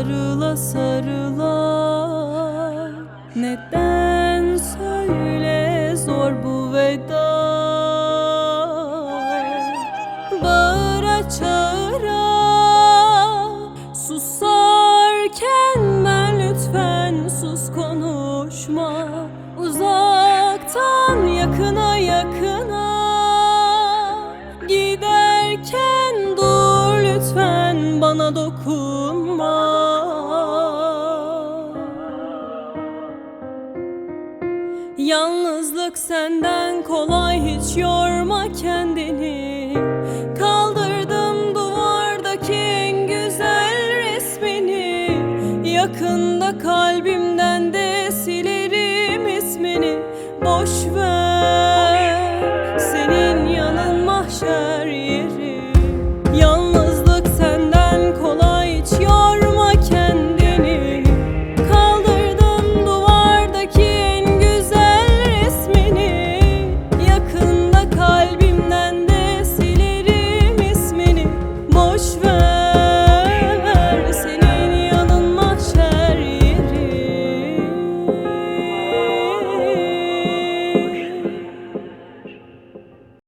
sarıla sarıla. Neden söyle zor bu veda? Bağıra çağıra. Susarken ben lütfen sus konuşma. Uzaktan yakına yakına. Giderken dur lütfen bana dokunma. Yalnızlık senden kolay hiç yorma kendini.